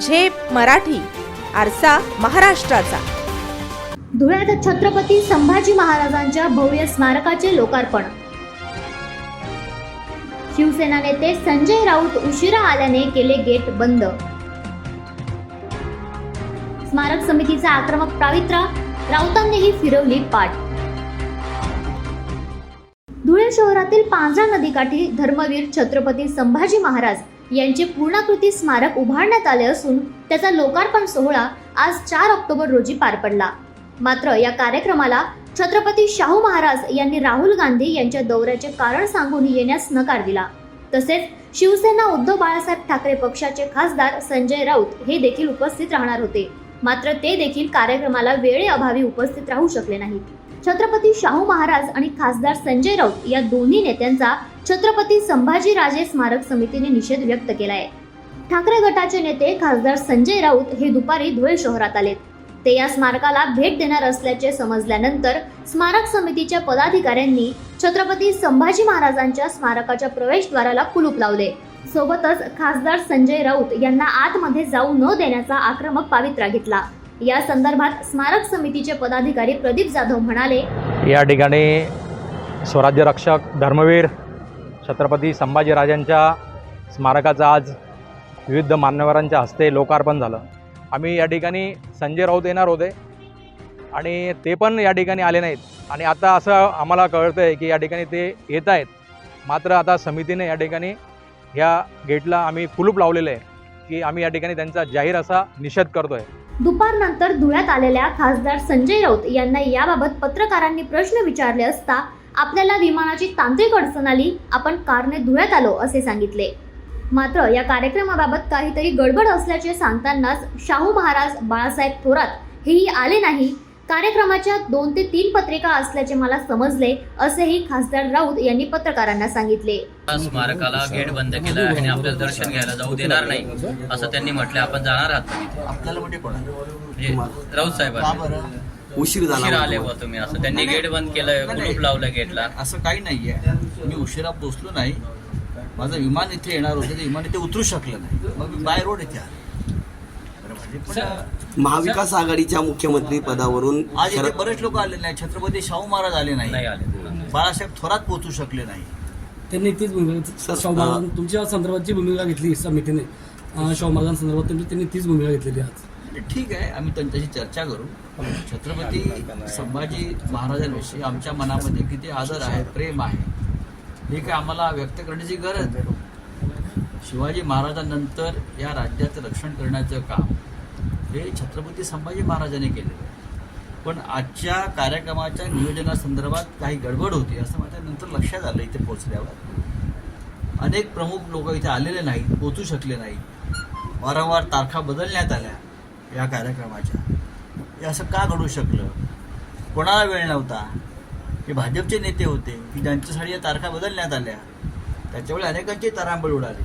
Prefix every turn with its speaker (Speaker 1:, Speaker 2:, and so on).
Speaker 1: झेप मराठी आरसा महाराष्ट्राचा.
Speaker 2: धुळ्यात छत्रपती संभाजी महाराजांच्या भव्य स्मारकाचे लोकार्पण. शिवसेना नेते संजय राऊत उशिरा आल्याने केले गेट बंद. स्मारक समितीचा आक्रमक पावित्रा राऊतांनीही फिरवली पाठ. धुळे शहरातील पांझरा नदीकाठी धर्मवीर छत्रपती संभाजी महाराज यांचे पूर्णाकृती स्मारक उभारण्यात आले असून त्याचा लोकार्पण सोहळा आज चार ऑक्टोबर रोजी पार पडला. मात्र या कार्यक्रमाला छत्रपती शाहू महाराज यांनी राहुल गांधी यांच्या दौऱ्याचे कारण सांगून येण्यास नकार दिला. तसेच शिवसेना उद्धव बाळासाहेब ठाकरे पक्षाचे खासदार संजय राऊत हे देखील उपस्थित राहणार होते. मात्र ते देखील कार्यक्रमाला वेळेअभावी उपस्थित राहू शकले नाहीत. छत्रपती शाहू महाराज आणि खासदार संजय राऊत या दोन्ही नेत्यांचा छत्रपती संभाजीराजे स्मारक समितीने निषेध व्यक्त केला आहे ठाकरे गटाचे नेते खासदार संजय राऊत हे दुपारी धुळे शहरात आलेत. ते या स्मारकाला भेट देणार असल्याचे समजल्यानंतर स्मारक समितीच्या पदाधिकाऱ्यांनी छत्रपती संभाजी महाराजांच्या स्मारकाच्या प्रवेशद्वाराला कुलूप लावले. सोबतच खासदार संजय राऊत यांना आतमध्ये जाऊ न देण्याचा आक्रमक पावित्रा घेतला. या संदर्भात स्मारक समितीचे पदाधिकारी प्रदीप जाधव म्हणाले
Speaker 3: या ठिकाणी स्वराज्य रक्षक धर्मवीर छत्रपती संभाजीराजांच्या स्मारकाचं आज विविध मान्यवरांच्या हस्ते लोकार्पण झालं. आम्ही या ठिकाणी संजय राऊत येणार होते आणि ते पण या ठिकाणी आले नाहीत. आणि आता असं आम्हाला कळतं आहे की या ठिकाणी ते येत आहेत. मात्र आता समितीने या ठिकाणी ह्या गेटला आम्ही कुलूप लावलेलं आहे की आम्ही या ठिकाणी त्यांचा जाहीर असा निषेध करतो आहे
Speaker 2: दुपारनंतर धुळ्यात आलेल्या खासदार संजय राऊत यांना याबाबत पत्रकारांनी प्रश्न विचारले असता आपल्याला विमानाची तांत्रिक अडचण आली आपण कारने धुळ्यात आलो असे सांगितले. मात्र या कार्यक्रमाबाबत काहीतरी गडबड असल्याचे सांगतानाच शाहू महाराज बाळासाहेब थोरात हेही आले नाही कार्यक्रमाच्या दोन ते तीन पत्रिका असल्याचे मला समजले असेही खासदार राऊत यांनी पत्रकारांना सांगितले.
Speaker 4: स्मारकाला गेट बंद केलं आहे आणि आपल्याला दर्शन घ्यायला जाऊ देणार नाही असं त्यांनी म्हटलं. आपण जाणार आहात. का तिथे?
Speaker 5: आपल्याला म्हणजे
Speaker 4: म्हणजे राऊत
Speaker 5: बरं? उशीर
Speaker 4: उशिरा
Speaker 5: झाला
Speaker 4: आले. बुवा तुम्ही असं त्यांनी गेट बंद केलं कुलूप लावलं गेटला.
Speaker 5: असं काही नाहीये मी उशिरा पोहोचलो नाही. माझं विमान इथे येणार होतं ते विमान इथे उतरू शकलं नाही. मग मी बाय रोड इथे आलो.
Speaker 6: महाविकास आघाडीच्या मुख्यमंत्री पदावरून
Speaker 5: आज इथे
Speaker 6: शरद
Speaker 5: बरेच लोक आले नाही छत्रपती शाहू महाराज आले
Speaker 4: नाही
Speaker 5: नाही
Speaker 4: आले.
Speaker 5: बाळासाहेब थोरात पोहोचू शकले नाही.
Speaker 7: त्यांनी तीच भूमिका शाहू महाराज तुमच्या संदर्भातची भूमिका घेतली समितीने. अं, शाहू महाराजांसंदर्भात त्यांनी त्यांनी तीच भूमिका घेतलेली आज.
Speaker 5: ते ठीक आहे आम्ही त्यांच्याशी चर्चा करू. छत्रपती संभाजी महाराजांविषयी आमच्या मनामध्ये किती आदर आहे प्रेम आहे हे काय आम्हाला व्यक्त करण्याची गरज? नाही. शिवाजी महाराजांनंतर या राज्याचं रक्षण करण्याचं काम हे छत्रपती संभाजी महाराजांनी केलेलं आहे. पण आजच्या कार्यक्रमाच्या नियोजनासंदर्भात काही गडबड होती असं माझ्या नंतर लक्षात आलं इथे पोचल्यावर अनेक प्रमुख लोक इथे आलेले नाहीत पोचू शकले नाहीत. वारंवार तारखा बदलण्यात आल्या या कार्यक्रमाच्या. हे असं का घडू शकलं? कोणाला वेळ नव्हता? हे भाजपचे नेते होते की ज्यांच्यासाठी या तारखा बदलण्यात आल्या. त्याच्यामुळे अनेकांची तारांबळ उडाली.